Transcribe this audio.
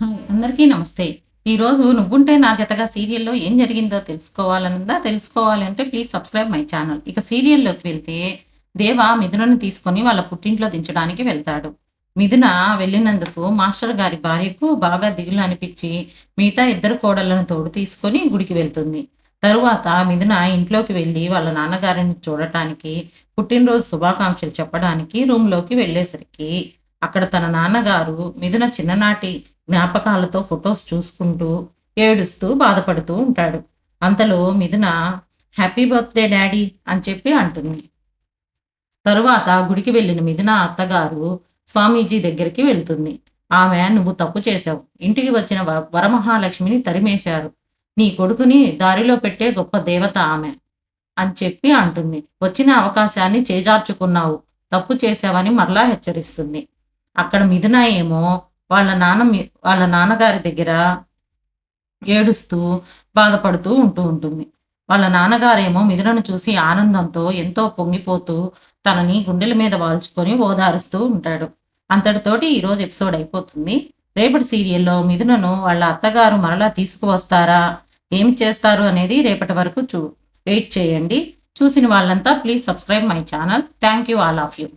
Hi అందరికీ నమస్తే. ఈరోజు నువ్వుంటే నా జతగా సీరియల్లో ఏం జరిగిందో తెలుసుకోవాలనుందా? తెలుసుకోవాలంటే ప్లీజ్ సబ్స్క్రైబ్ మై ఛానల్ ఇక సీరియల్లోకి వెళ్తే దేవ మిథునను తీసుకొని వాళ్ళ పుట్టింట్లో దించడానికి వెళ్తాడు. మిథున వెళ్ళినందుకు మాస్టర్ గారి భార్యకు బాగా దిగులు అనిపించి మిగతా ఇద్దరు కోడళ్ళను తోడు తీసుకొని గుడికి వెళ్తుంది. తరువాత మిథున ఇంట్లోకి వెళ్ళి వాళ్ళ నాన్నగారిని చూడటానికి పుట్టినరోజు శుభాకాంక్షలు చెప్పడానికి రూమ్లోకి వెళ్ళేసరికి అక్కడ తన నాన్నగారు మిథున చిన్ననాటి జ్ఞాపకాలతో ఫొటోస్ చూసుకుంటూ ఏడుస్తూ బాధపడుతూ ఉంటాడు. అంతలో మిథున హ్యాపీ బర్త్డే డాడీ అని చెప్పి అంటుంది. తరువాత గుడికి వెళ్ళిన మిథున అత్తగారు స్వామీజీ దగ్గరికి వెళ్తుంది. ఆమె నువ్వు తప్పు చేశావు. ఇంటికి వచ్చిన వరమహాలక్ష్మిని తరిమేశారు. నీ కొడుకుని దారిలో పెట్టే గొప్ప దేవత ఆమె అని చెప్పి అంటుంది. వచ్చిన అవకాశాన్ని చేజార్చుకున్నావు. తప్పు చేశావని మరలా హెచ్చరిస్తుంది. అక్కడ మిథున ఏమో వాళ్ళ నాన్న మీ- వాళ్ళ నాన్నగారి దగ్గర ఏడుస్తూ బాధపడుతూ ఉంటూ ఉంటుంది. వాళ్ళ నాన్నగారేమో మిథునను చూసి ఆనందంతో ఎంతో పొంగిపోతూ తనని గుండెల మీద వాల్చుకొని ఓదారుస్తూ ఉంటాడు. అంతటితోటి ఈరోజు ఎపిసోడ్ అయిపోతుంది. రేపటి సీరియల్లో మిథునను వాళ్ళ అత్తగారు మరలా తీసుకువస్తారా? ఏం చేస్తారు అనేది రేపటి వరకు చూ వెయిట్ చేయండి. చూసిన వాళ్ళంతా please subscribe my channel. Thank you all of you.